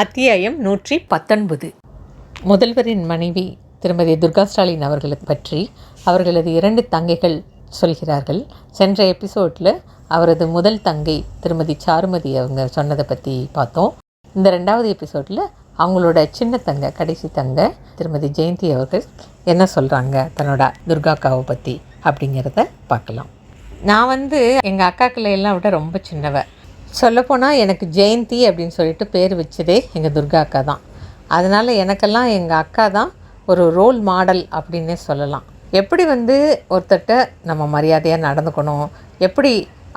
அத்தியாயம் நூற்றி பத்தொன்பது. முதல்வரின் மனைவி திருமதி துர்கா ஸ்டாலின் அவர்களை பற்றி அவர்களது இரண்டு தங்கைகள் சொல்கிறார்கள். சென்ற எபிசோடில் அவரது முதல் தங்கை திருமதி சாருமதி அவங்க சொன்னதை பற்றி பார்த்தோம். இந்த ரெண்டாவது எபிசோடில் அவங்களோட சின்ன தங்க கடைசி தங்க திருமதி ஜெயந்தி அவர்கள் என்ன சொல்கிறாங்க தன்னோட துர்காக்காவை பற்றி அப்படிங்கிறத பார்க்கலாம். நான் வந்து எங்கள் அக்காக்களை எல்லாம் விட ரொம்ப சின்னவ. சொல்லப்போனால் எனக்கு ஜெயந்தி அப்படின்னு சொல்லிட்டு பேர் வச்சதே எங்கள் துர்கா அக்கா தான். அதனால் எனக்கெல்லாம் எங்கள் அக்கா தான் ஒரு ரோல் மாடல் அப்படின்னே சொல்லலாம். எப்படி வந்து ஒருத்தர்கிட்ட நம்ம மரியாதையாக நடந்துக்கணும் எப்படி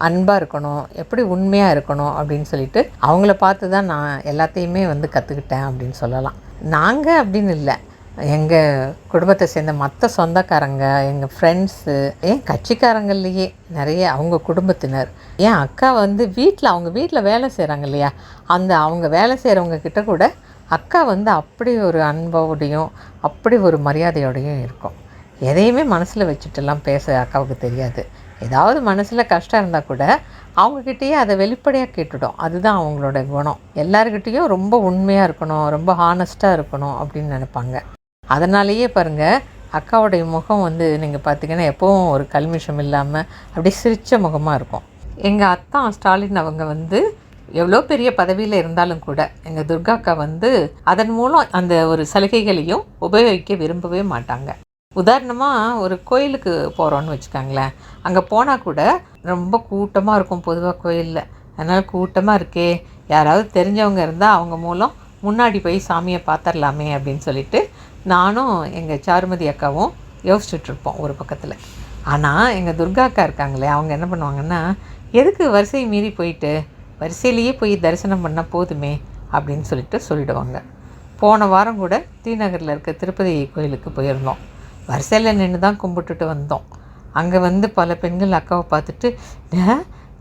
அன்பாக இருக்கணும் எப்படி உண்மையாக இருக்கணும் அப்படின்னு சொல்லிட்டு அவங்கள பார்த்து தான் நான் எல்லாத்தையுமே வந்து கற்றுக்கிட்டேன் அப்படின்னு சொல்லலாம். நாங்கள் அப்படின்னு இல்லை. எங்கள் குடும்பத்தை சேர்ந்த மற்ற சொந்தக்காரங்க எங்கள் ஃப்ரெண்ட்ஸு ஏன் கட்சிக்காரங்கள்லேயே நிறைய அவங்க குடும்பத்தினர். ஏன் அக்கா வந்து வீட்டில் அவங்க வீட்டில் வேலை செய்கிறாங்க இல்லையா? அந்த அவங்க வேலை செய்கிறவங்க கிட்ட கூட அக்கா வந்து அப்படி ஒரு அன்போடையும் அப்படி ஒரு மரியாதையோடையும் இருக்கும். எதையுமே மனசில் வச்சுட்டுலாம் பேச அக்காவுக்கு தெரியாது. ஏதாவது மனசில் கஷ்டம் இருந்தால் கூட அவங்கக்கிட்டேயே அதை வெளிப்படையாக கேட்டுடும். அதுதான் அவங்களோட குணம். எல்லாருக்கிட்டேயும் ரொம்ப உண்மையாக இருக்கணும் ரொம்ப ஹானஸ்ட்டாக இருக்கணும் அப்படின்னு நினைப்பாங்க. அதனாலேயே பாருங்கள் அக்காவுடைய முகம் வந்து நீங்கள் பார்த்தீங்கன்னா எப்போவும் ஒரு கல்மிஷம் இல்லாமல் அப்படியே சிரித்த முகமாக இருக்கும். எங்கள் அத்தா ஸ்டாலின் அவங்க வந்து எவ்வளோ பெரிய பதவியில் இருந்தாலும் கூட எங்கள் துர்கா அக்கா வந்து அதன் மூலம் அந்த ஒரு சலுகைகளையும் உபயோகிக்க விரும்பவே மாட்டாங்க. உதாரணமாக ஒரு கோயிலுக்கு போகிறோன்னு வச்சுக்கோங்களேன். அங்கே போனால் கூட ரொம்ப கூட்டமாக இருக்கும் பொதுவாக கோயிலில். அதனால் கூட்டமாக இருக்கே யாராவது தெரிஞ்சவங்க இருந்தால் அவங்க மூலம் முன்னாடி போய் சாமியை பார்த்துடலாமே அப்படின்னு சொல்லிட்டு நானும் எங்கள் சாருமதி அக்காவும் யோசிச்சுட்ருப்போம் ஒரு பக்கத்தில். ஆனால் எங்கள் துர்கா அக்கா இருக்காங்களே அவங்க என்ன பண்ணுவாங்கன்னா எதுக்கு வரிசை மீறி போயிட்டு? வரிசையிலேயே போய் தரிசனம் பண்ணால் போதுமே அப்படின்னு சொல்லிட்டு சொல்லிடுவாங்க. போன வாரம் கூட தீநகரில் இருக்க திருப்பதி கோயிலுக்கு போயிருந்தோம். வரிசையில் நின்று தான் கும்பிட்டுட்டு வந்தோம். அங்கே வந்து பல பெண்கள் அக்காவை பார்த்துட்டு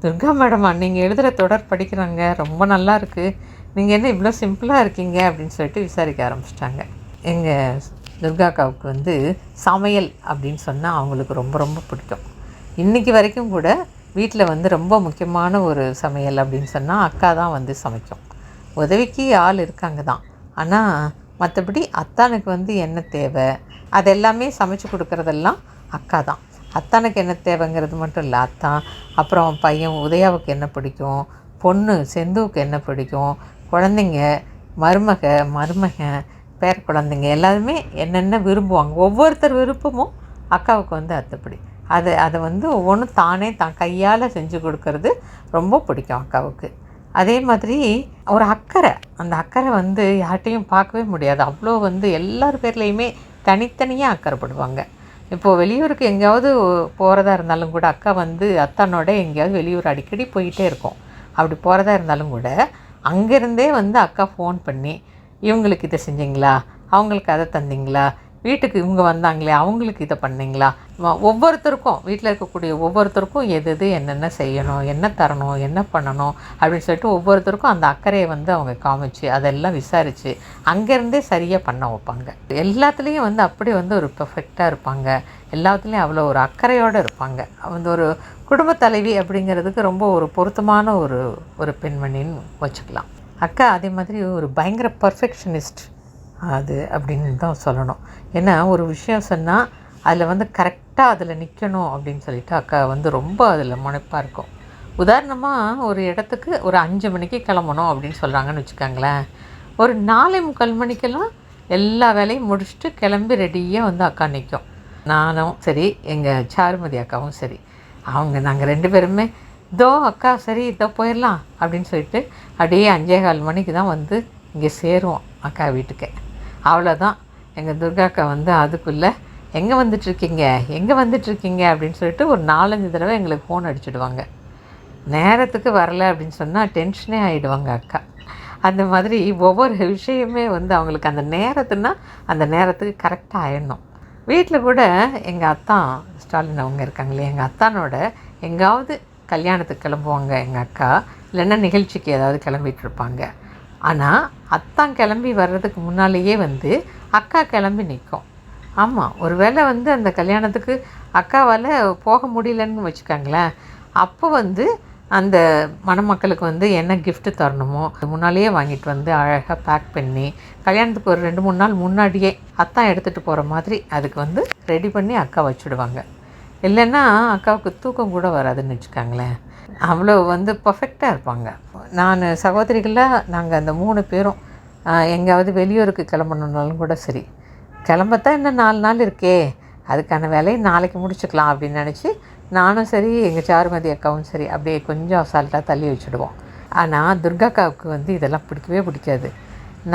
துர்கா மேடமா நீங்கள் எழுதுகிற தொடர் படிக்கிறாங்க ரொம்ப நல்லா இருக்குது நீங்கள் என்ன இவ்வளோ சிம்பிளாக இருக்கீங்க? அப்படின்னு சொல்லிட்டு விசாரிக்க ஆரம்பிச்சிட்டாங்க. எங்கள் துர்காக்காவுக்கு வந்து சமையல் அப்படின்னு சொன்னால் அவங்களுக்கு ரொம்ப ரொம்ப பிடிக்கும். இன்றைக்கி வரைக்கும் கூட வீட்டில் வந்து ரொம்ப முக்கியமான ஒரு சமையல் அப்படின்னு சொன்னால் அக்கா தான் வந்து சமைக்கும். உதவிக்கு ஆள் இருக்காங்க தான். ஆனால் மற்றபடி அத்தானுக்கு வந்து என்ன தேவை அது எல்லாமே சமைச்சு கொடுக்குறதெல்லாம் அக்கா தான். அத்தானுக்கு என்ன தேவைங்கிறது மட்டும் இல்லை அத்தான் அப்புறம் பையன் உதயாவுக்கு என்ன பிடிக்கும் பொண்ணு செந்துவுக்கு என்ன பிடிக்கும் குழந்தைங்க மருமக மருமகன் பேர குழந்தைங்க எல்லாருமே என்னென்ன விரும்புவாங்க? ஒவ்வொருத்தர் விருப்பமும் அக்காவுக்கு வந்து அத்தைப்படி. அது அதை வந்து ஒவ்வொன்றும் தானே தான் கையால் செஞ்சு கொடுக்கறது ரொம்ப பிடிக்கும் அக்காவுக்கு. அதே மாதிரி ஒரு அக்கறை அந்த அக்கறை வந்து யார்கிட்டையும் பார்க்கவே முடியாது. அவ்வளோ வந்து எல்லார் பேர்லேயுமே தனித்தனியாக அக்கறைப்படுவாங்க. இப்போது வெளியூருக்கு எங்கேயாவது போகிறதா இருந்தாலும் கூட அக்கா வந்து அத்தானோட எங்கேயாவது வெளியூர் அடிக்கடி போயிட்டே இருக்கும். அப்படி போகிறதா இருந்தாலும் கூட அங்கேருந்தே வந்து அக்கா ஃபோன் பண்ணி இவங்களுக்கு இதை செஞ்சீங்களா? அவங்களுக்கு அதை தந்தீங்களா? வீட்டுக்கு இவங்க வந்தாங்களே அவங்களுக்கு இதை பண்ணீங்களா? ஒவ்வொருத்தருக்கும் வீட்டில் இருக்கக்கூடிய ஒவ்வொருத்தருக்கும் எது எது என்னென்ன செய்யணும் என்ன தரணும் என்ன பண்ணணும் அப்படின்னு சொல்லிட்டு ஒவ்வொருத்தருக்கும் அந்த அக்கறையை வந்து அவங்க காமிச்சு அதெல்லாம் விசாரித்து அங்கேருந்தே சரியாக பண்ண வைப்பாங்க. எல்லாத்துலேயும் வந்து அப்படி வந்து ஒரு பெர்ஃபெக்டாக இருப்பாங்க. எல்லாத்துலேயும் அவ்வளோ ஒரு அக்கறையோடு இருப்பாங்க. வந்து ஒரு குடும்ப தலைவி அப்படிங்கிறதுக்கு ரொம்ப ஒரு பொருத்தமான ஒரு ஒரு பெண்மணின்னு வச்சுக்கலாம். அக்கா அதே மாதிரி ஒரு பயங்கர பர்ஃபெக்ஷனிஸ்ட் அது அப்படின்னு தான் சொல்லணும். ஏன்னா ஒரு விஷயம் சொன்னால் அதில் வந்து கரெக்டாக அதில் நிற்கணும் அப்படின்னு சொல்லிட்டு அக்கா வந்து ரொம்ப அதில் முனைப்பாக இருக்கும். உதாரணமாக ஒரு இடத்துக்கு ஒரு அஞ்சு மணிக்கு கிளம்பணும் அப்படின்னு சொல்கிறாங்கன்னு வச்சுக்கோங்களேன். ஒரு நாலே முக்கால் மணிக்கெல்லாம் எல்லா வேலையும் முடிச்சுட்டு கிளம்பி ரெடியாக வந்து அக்கா நிற்கும் நானும் சரி எங்கள் சாருமதி அக்காவும் சரி. அவங்க நாங்கள் ரெண்டு பேருமே இதோ அக்கா சரி இதோ போயிடலாம் அப்படின்னு சொல்லிட்டு அப்படியே அஞ்சே கால் மணிக்கு தான் வந்து இங்கே சேருவோம் அக்கா வீட்டுக்கு. அவ்வளோதான் எங்கள் துர்கா அக்கா வந்து அதுக்குள்ளே எங்கே வந்துட்டுருக்கீங்க? எங்கே வந்துட்டுருக்கீங்க? அப்படின்னு சொல்லிட்டு ஒரு நாலஞ்சு தடவை எங்களுக்கு ஃபோன் அடிச்சிடுவாங்க. நேரத்துக்கு வரலை அப்படின்னு சொன்னால் டென்ஷனே ஆகிடுவாங்க அக்கா. அந்த மாதிரி ஒவ்வொரு விஷயமே வந்து அவங்களுக்கு அந்த நேரத்துனா அந்த நேரத்துக்கு கரெக்டாக ஆயிடணும். வீட்டில் கூட எங்கள் அத்தான் ஸ்டாலின் அவங்க இருக்காங்களே எங்கள் அத்தானோட எங்காவது கல்யாணத்துக்கு கிளம்புவாங்க எங்கள் அக்கா. இல்லைன்னா நிகழ்ச்சிக்கு ஏதாவது கிளம்பிட்டு இருப்பாங்க ஆனால் அத்தான் கிளம்பி வர்றதுக்கு முன்னாலேயே வந்து அக்கா கிளம்பி நிற்கும் ஆமாம் ஒருவேளை வந்து அந்த கல்யாணத்துக்கு அக்காவால் போக முடியலன்னு வச்சுக்கோங்களேன். அப்போ வந்து அந்த மணமக்களுக்கு வந்து என்ன கிஃப்ட்டு தரணுமோ அது முன்னாலேயே வாங்கிட்டு வந்து அழகாக பேக் பண்ணி கல்யாணத்துக்கு ஒரு ரெண்டு மூணு நாள் முன்னாடியே அத்தான் எடுத்துகிட்டு போகிற மாதிரி அதுக்கு வந்து ரெடி பண்ணி அக்கா வச்சுடுவாங்க. இல்லைன்னா அக்காவுக்கு தூக்கம் கூட வராதுன்னு வச்சுக்கோங்களேன். அவ்வளோ வந்து பர்ஃபெக்டாக இருப்பாங்க. நான் சகோதரிகளாக நாங்கள் அந்த மூணு பேரும் எங்கேயாவது வெளியூருக்கு கிளம்பணுன்னாலும் கூட சரி. கிளம்பத்தான் இன்னும் நாலு நாள் இருக்கே. அதுக்கான வேலையை நாளைக்கு முடிச்சுக்கலாம் அப்படின்னு நினச்சி நானும் சரி எங்கள் சாருமதி அக்காவும் சரி அப்படியே கொஞ்சம் அசால்ட்டாக தள்ளி வச்சுடுவோம். ஆனால் துர்காக்காவுக்கு வந்து இதெல்லாம் பிடிக்கவே பிடிக்காது.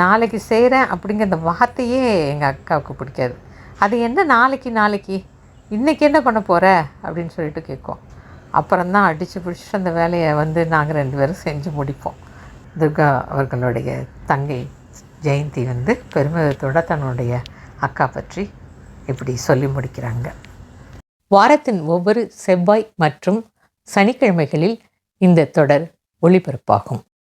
நாளைக்கு செய்கிறேன் அப்படிங்கிற அந்த வார்த்தையே எங்கள் அக்காவுக்கு பிடிக்காது. அது என்ன நாளைக்கு நாளைக்கு? இன்றைக்கி என்ன பண்ண போகிற அப்படின்னு சொல்லிட்டு கேட்கும். அப்புறம்தான் அடித்து பிடிச்சிட்டு அந்த வேலையை வந்து நாங்கள் ரெண்டு பேரும் செஞ்சு முடிப்போம். துர்கா அவர்களுடைய தங்கை ஜெயந்தி வந்து பெருமிதத்தோட தன்னுடைய அக்கா பற்றி இப்படி சொல்லி முடிக்கிறாங்க. வாரத்தின் ஒவ்வொரு செவ்வாய் மற்றும் சனிக்கிழமைகளில் இந்த தொடர் ஒளிபரப்பாகும்.